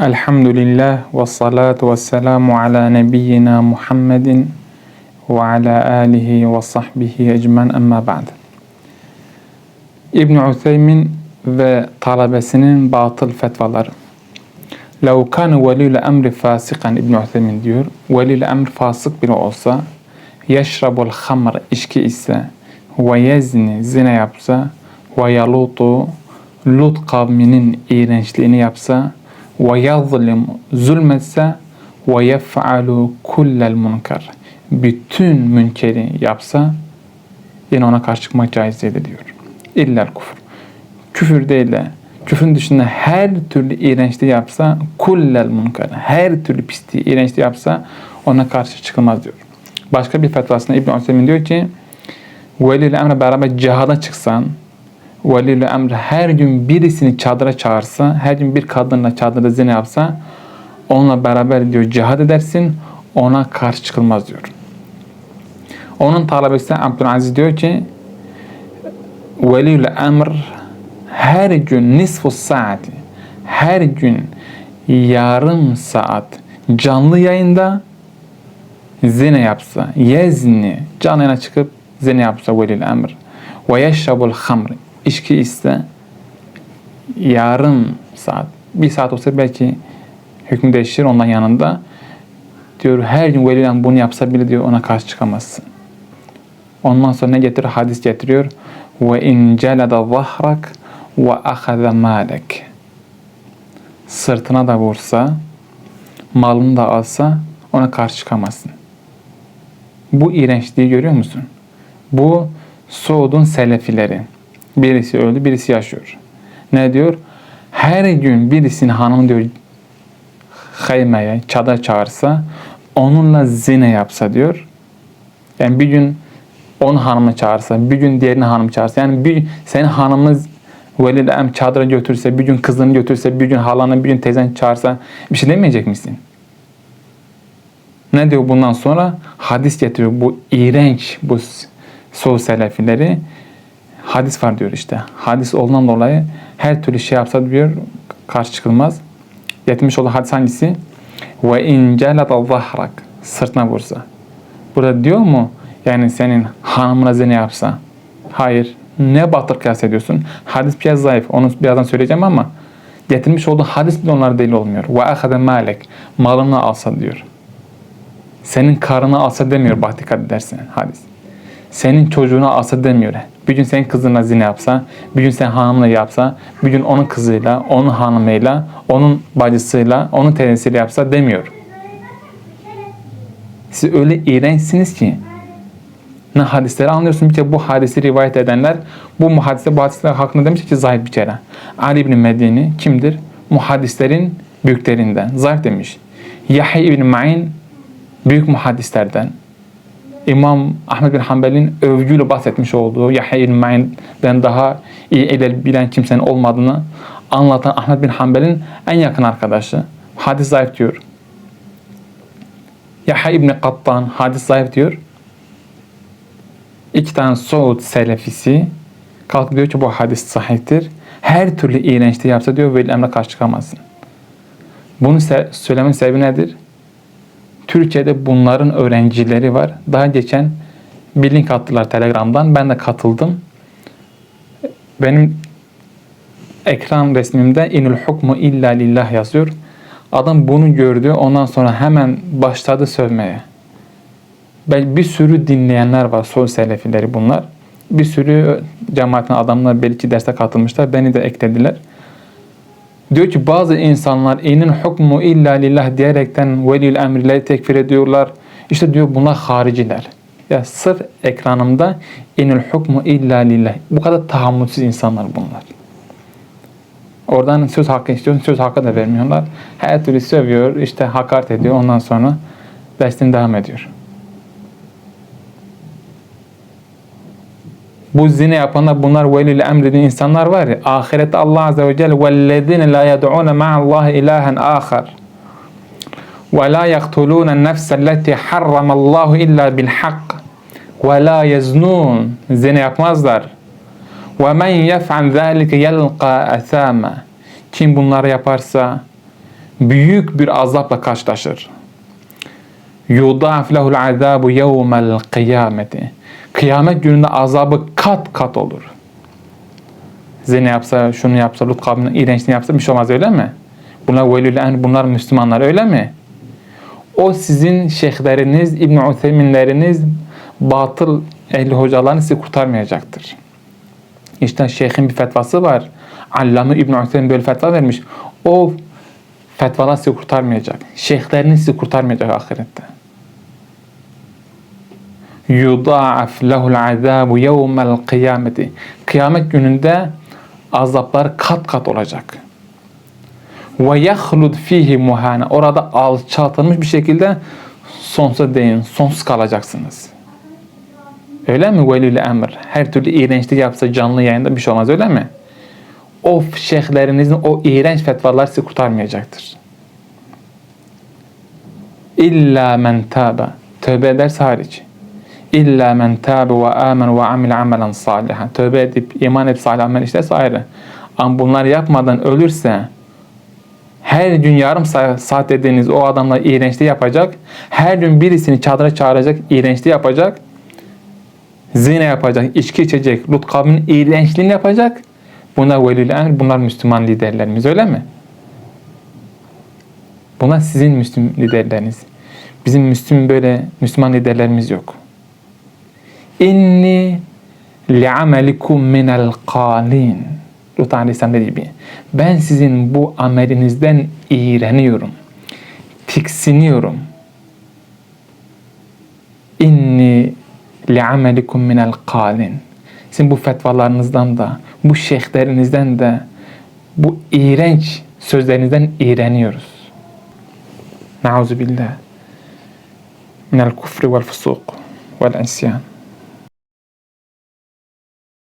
Elhamdülillah ve salatu ve selamu ala nebiyyina Muhammedin ve ala alihi ve sahbihi ecmen emma ba'd. İbn Ütheymin ve talebesinin batıl fetvaları. Lev kana velil emri fasikan İbn Ütheymin diyor. Velil emr fasık biri olsa yeşrabul hamr içki ise ve yezni zina yapsa ve yalutu Lut kavminin iğrençliğini yapsa yazlim zulmetse yef'alu kullel munkar bütün münkeri yapsa yine ona karşı çıkmak caiz değildir diyor. İllel kufur. Küfür değil de küfrün dışında her türlü iğrençliği yapsa kullel munkar her türlü pisliği iğrençliği yapsa ona karşı çıkılmaz diyor. Başka bir fetvasında İbn Üseymin diyor ki velil emre beraber cihada çıksan velil emr her gün birisini çadıra çağırsa, her gün bir kadınla çadırda zina yapsa, onunla beraber diyor cihad edersin, ona karşı çıkılmaz diyor. Onun talebesi Abdülaziz diyor ki, velil emr her gün nisfu saati, her gün yarım saat canlı yayında zina yapsa, yezni canlı yayına çıkıp zina yapsa velil emr ve yeşrabul hamr içki ise yarım saat, bir saat olsa belki hükmü değişir ondan yanında. Diyor her gün velilen bunu yapsa bile diyor ona karşı çıkamazsın. Ondan sonra ne getiriyor? Hadis getiriyor. Ve in celada zahrak ve ahaza malek. Sırtına da vursa, malını da alsa ona karşı çıkamazsın. Bu iğrençliği görüyor musun? Bu Suud'un selefileri. Birisi öldü, birisi yaşıyor. Ne diyor? Her gün birisinin hanım diyor haymeye, çadır çağırsa, onunla zine yapsa diyor. Yani bir gün onun hanımı çağırsa, bir gün diğerini hanım çağırsa. Yani bir senin hanımınız velil em çadıra götürse, bir gün kızını götürse, bir gün halanı, bir gün teyzen çağırsa bir şey demeyecek misin? Ne diyor bundan sonra? Hadis getiriyor. Bu iğrenç, bu sol selefileri hadis var diyor işte. Hadis olduğundan dolayı her türlü şey yapsa diyor karşı çıkılmaz. Getirmiş olduğu hadis hangisi? Ve in celata zahrak sırtına vursa. Burada diyor mu yani senin hanımına zine yapsa? Hayır. Ne batıl kıyas ediyorsun? Hadis biraz zayıf. Onu birazdan söyleyeceğim ama getirmiş olduğu hadis bile onlar değil olmuyor. Ve ahade malek. Malını alsa diyor. Senin karını alsa demiyor bak dikkat edersen hadis. Senin çocuğuna alsa demiyor. Bir gün senin kızına zina yapsa, bir gün sen hanımla yapsa, bir gün onun kızıyla, onun hanımıyla, onun bacısıyla, onun teyzesiyle yapsa demiyor. Siz öyle iğrençsiniz ki ne hadisleri anlıyorsun. Bir kere bu hadisi rivayet edenler bu muhaddisler bu hadisler hakkında demiş ki zayıf bir kere. Ali ibn Medini kimdir? Muhaddislerin büyüklerinden. Zayıf demiş. Yahya ibn Ma'in büyük muhaddislerden. İmam Ahmed bin Hanbel'in övgüyle bahsetmiş olduğu Yahya ibn Ma'in'den daha iyi edel bilen kimsenin olmadığını anlatan Ahmed bin Hanbel'in en yakın arkadaşı. Hadis zayıf diyor. Yahya ibn Kattan hadis zayıf diyor. İki tane Suud selefisi kalkıp diyor ki bu hadis sahihtir. Her türlü iğrençliği yapsa diyor veli emre karşı çıkamazsın. Bunu söylemenin sebebi nedir? Türkiye'de bunların öğrencileri var. Daha geçen bir link attılar Telegram'dan. Ben de katıldım. Benim ekran resmimde inul hukmu illa lillah yazıyor. Adam bunu gördü. Ondan sonra hemen başladı sövmeye. Ben bir sürü dinleyenler var. Sol selefileri bunlar. Bir sürü cemaatin adamlar belki derse katılmışlar. Beni de eklediler. Diyor ki bazı insanlar inin hukmu illa lillah diyerekten velil emrileri tekfir ediyorlar. İşte diyor bunlar hariciler. Ya sırf ekranımda inil hukmu illa lillah. Bu kadar tahammülsüz insanlar bunlar. Oradan söz hakkı istiyorsun, söz hakkı da vermiyorlar. Her türlü sövüyor, işte hakaret ediyor. Ondan sonra dersini devam ediyor. Bu zina yapanlar bunlar velil emr dediğin insanlar var ya ahirette Allah azze ve celle vellezine la yed'un ma'allahi ilahen ahar ve la yaktulun nefselleti harramallahu illa bil hak ve la yeznun zina yapmazlar ve men yef'an zâlike yelqa asama kim bunları yaparsa büyük bir azapla karşılaşır. Yudaf lehul azabu yevmel kıyameti. Kıyamet gününde azabı kat kat olur. Zina yapsa, şunu yapsa, Lut kavminin iğrençliğini yapsa bir şey olmaz öyle mi? Bunlar velül bunlar Müslümanlar öyle mi? O sizin şeyhleriniz, İbn Ütheyminleriniz, batıl ehli hocalarınız sizi kurtarmayacaktır. İşte şeyhin bir fetvası var. Allame İbn Ütheymin böyle fetva vermiş. O fetvalar sizi kurtarmayacak. Şeyhleriniz sizi kurtarmayacak ahirette. Yudaaf lehul azabu yevmel kıyameti. Kıyamet gününde azaplar kat kat olacak. Ve yahlud fihi muhana. Orada alçaltılmış bir şekilde sonsuza değin, sonsuz kalacaksınız. Öyle mi velil emr? Her türlü iğrençlik yapsa canlı yayında bir şey olmaz öyle mi? O şeyhlerinizin o iğrenç fetvalar sizi kurtarmayacaktır. İlla men tabe. Tövbe ederse hariç. İlla men tabe ve amen ve amil amelen salihan. Tövbe edip iman edip salih amel işlerse ayrı. Ama bunlar yapmadan ölürse her gün yarım saat, saat dediğiniz o adamla iğrençliği yapacak. Her gün birisini çadıra çağıracak, iğrençliği yapacak. Zina yapacak, içki içecek, Lut kavminin iğrençliğini yapacak. Bunlar velil emr, bunlar Müslüman liderlerimiz öyle mi? Bunlar sizin Müslüm liderleriniz. Bizim Müslüm böyle Müslüman liderlerimiz yok. İnni li'amelikum minel qalin. Lut Aleyhisselam dediği gibi. Ben sizin bu amelinizden iğreniyorum. Tiksiniyorum. İnni li'amelikum minel qalin. Sizin bu fetvalarınızdan da, bu şeyhlerinizden de, bu iğrenç sözlerinizden iğreniyoruz. Nauzu billah. Minel kufri vel fusuk vel isyan.